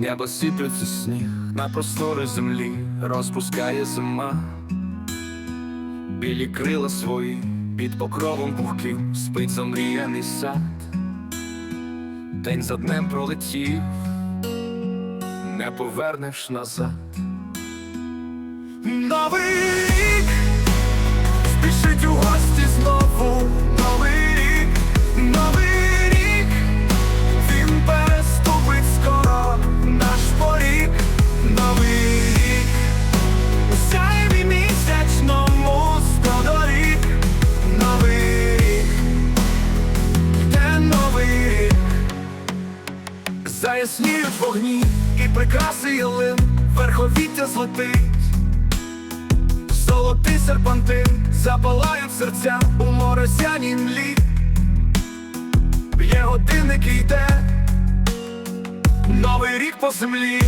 неба сиплеться сніг, на простори землі розпускає зима. Білі крила свої під покровом пухким спить замріяний сад. День за днем пролетів, не повернеш назад. Новий рік спішить у гості знову. Заясніють вогні і прикраси ялин, верховіття злетить. Золотий серпантин запалають серця у морозяній млі. Б'є годинник і йде Новий рік по землі.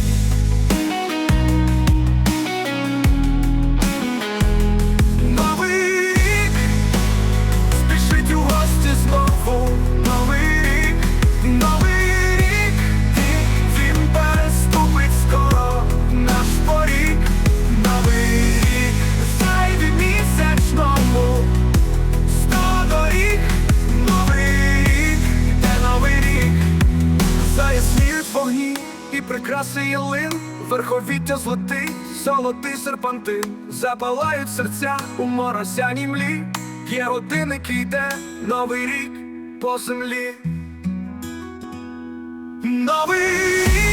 Вогні і прикраси ялин, верховіття злотий, золотий серпантин, запалають серця у моросяній млі, є годинник який йде новий рік по землі. Новий рік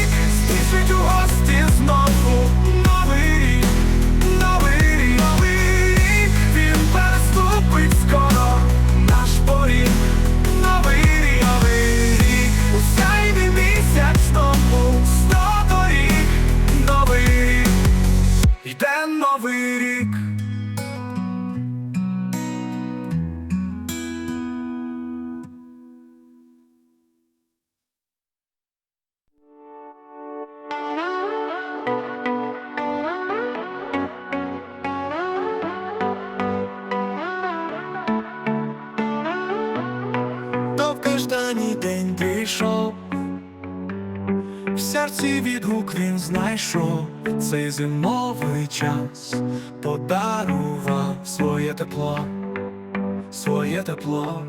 серці відгук він знайшов, цей зимовий час подарував своє тепло, своє тепло,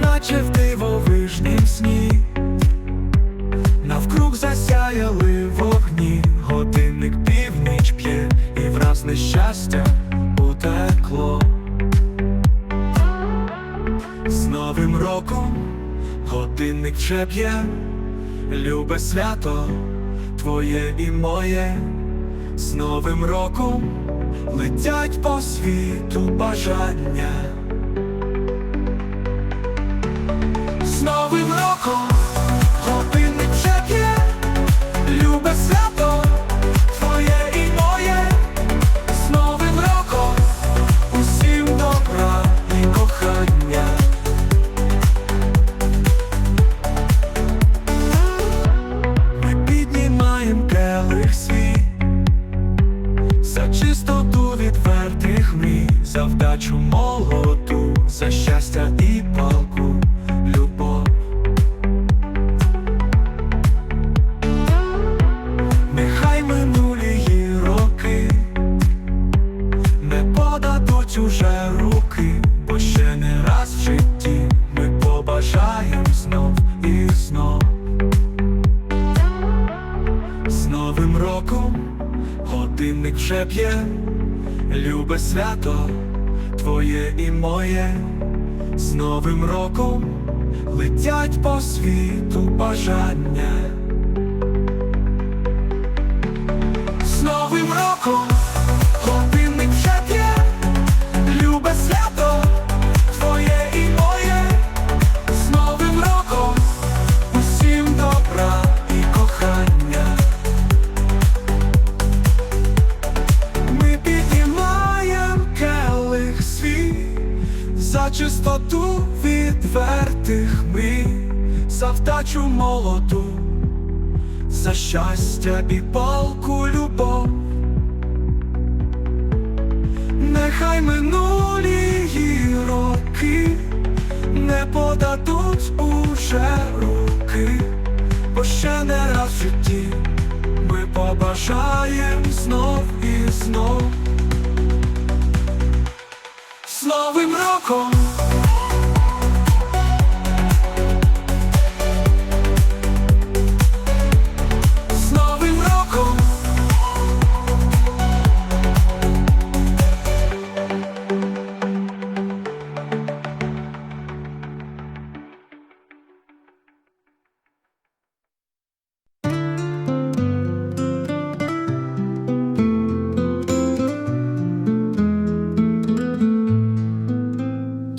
наче в дивовижнім сні, навкруг засяяли вогні, годинник північ п'є, і враз нещастя годинник вже любе свято, твоє і моє, з Новим роком летять по світу бажання. З Новим роком годинник вже б'є, любе свято, вдачу молоду, за щастя і палку любов. Нехай минулі роки не подадуть уже руки, бо ще не раз в житті ми побажаєм знов і знов. З Новим роком годинник вже п'є, любе свято, твоє і моє, з Новим роком летять по світу бажання. З Новим роком чистоту відвертих мрій, за вдачу молоду, за щастя і палку любов. Нехай минулі роки не подадуть уже руки, бо ще не раз в житті ми побажаєм знов і знов. З Новим роком!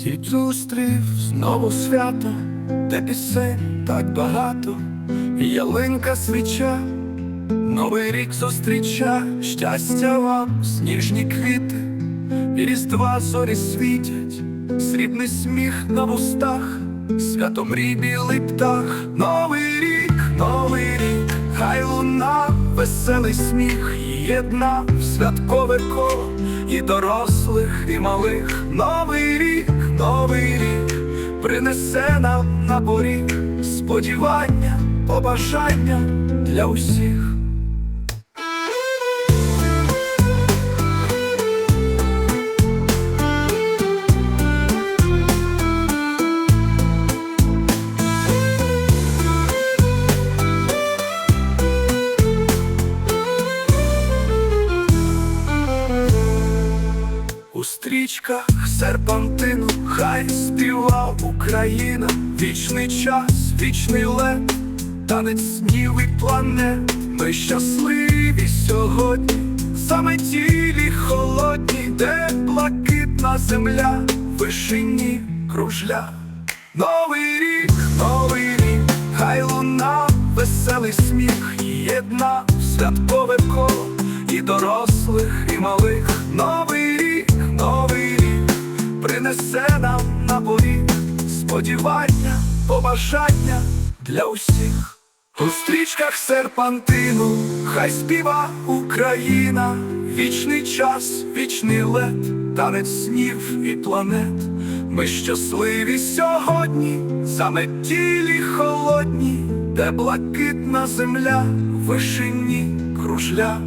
Дід зустрів знову свято, де пісень так багато, ялинка свіча, новий рік зустріча, щастя вам, сніжні квіти, різдва зорі світять, срібний сміх на вустах, свято мрій білий птах, новий рік, новий рік, хай луна, веселий сміх, єдна святкове коло і дорослих, і малих, новий рік, новий рік принесе нам на поріг сподівання, побажання для усіх. Україна, вічний час, вічний лед, танець снів і планет. Ми щасливі сьогодні, саме тілі холодні, де блакитна земля, в вишині кружля. Новий рік, новий рік, хай луна, веселий сміх, єдна святкове коло і дорослих, і малих. Новий рік, новий рік принесе нам на сподівання, побажання для усіх. У стрічках серпантину, хай співа Україна, вічний час, вічний лед, танець снів і планет. Ми щасливі сьогодні, саме тілі холодні, де блакитна земля вишині кружля.